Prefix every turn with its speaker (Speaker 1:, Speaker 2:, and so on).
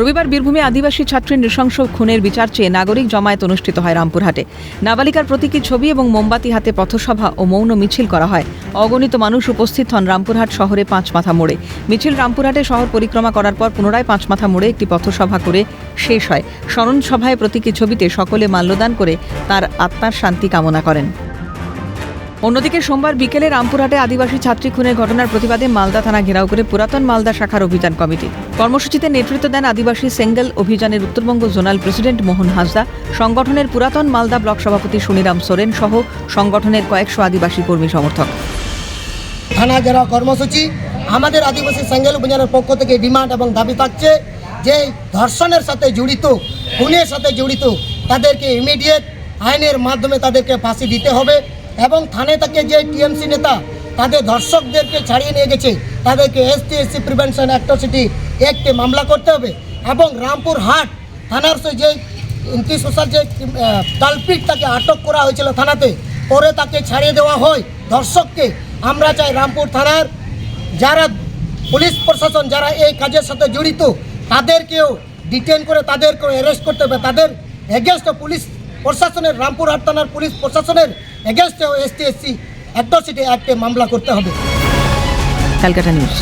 Speaker 1: রবিবার বীরভূমে আদিবাসী ছাত্রীর নৃশংস খুনের বিচার চেয়ে নাগরিক জমায়েত অনুষ্ঠিত হয় রামপুরহাটে। নাবালিকার প্রতীকী ছবি এবং মোমবাতি হাতে পথসভা ও মৌন মিছিল করা হয়। অগণিত মানুষ উপস্থিত হন রামপুরহাট শহরে পাঁচমাথা মোড়ে। মিছিল রামপুরহাটে শহর পরিক্রমা করার পর পুনরায় পাঁচমাথা মোড়ে একটি পথসভা করে শেষ হয়। স্মরণ সভায় প্রতীকী ছবিতে সকলে মাল্যদান করে তার আত্মার শান্তি কামনা করেন। অন্যদিকে সোমবার বিকেলে রামপুরহাটে আদিবাসী ছাত্রী খুনের ঘটনার প্রতিবাদে মালদা থানা ঘেরাও করে পুরাতন মালদা শাখার অভিযান কমিটি। কর্মসূচিতে নেতৃত্ব দেন আদিবাসী সেঙ্গেল অভিযানের উত্তরবঙ্গ জোনাল প্রেসিডেন্ট মোহন হাসদা, সংগঠনের পুরাতন মালদা ব্লক সভাপতি সুনিরাম সোরেন সহ সংগঠনের কয়েকশো আদিবাসী কর্মী সমর্থক।
Speaker 2: থানা ঘেরাও কর্মসূচি, আমাদের আদিবাসী সেঙ্গেল অভিযানের পক্ষ থেকে ডিমান্ড এবং দাবি থাকছে যে ধর্ষণের সাথে জড়িত, খুনের সাথে জড়িত, তাদেরকে ইমিডিয়েট আইনের মাধ্যমে তাদেরকে ফাঁসি দিতে হবে। এবং থানে থেকে যে টিএমসি নেতা, তাদের ধর্ষকদেরকে ছাড়িয়ে নিয়ে গেছে। তাদেরকে এসটি এসসি প্রিভেনশন অ্যাট্রসিটি একটি মামলা করতে হবে এবং রামপুর হাট থানার যে ইন্টি সোশ্যাল যে কালপিট তাকে আটক করা হয়েছিল থানাতে, পরে তাকে ছাড়িয়ে দেওয়া হয় ধর্ষককে। আমরা চাই রামপুর থানার যারা পুলিশ প্রশাসন, যারা এই কাজের সাথে জড়িত, তাদেরকেও ডিটেন করে, তাদেরকেও অ্যারেস্ট করতে হবে। তাদের এগেনস্টে পুলিশ প্রশাসনের রামপুরহাট থানার পুলিশ প্রশাসনের এগেনস্টেও এসটি এসসি অ্যাট্রসিটি অ্যাক্টে মামলা করতে হবে।
Speaker 1: Calcutta news.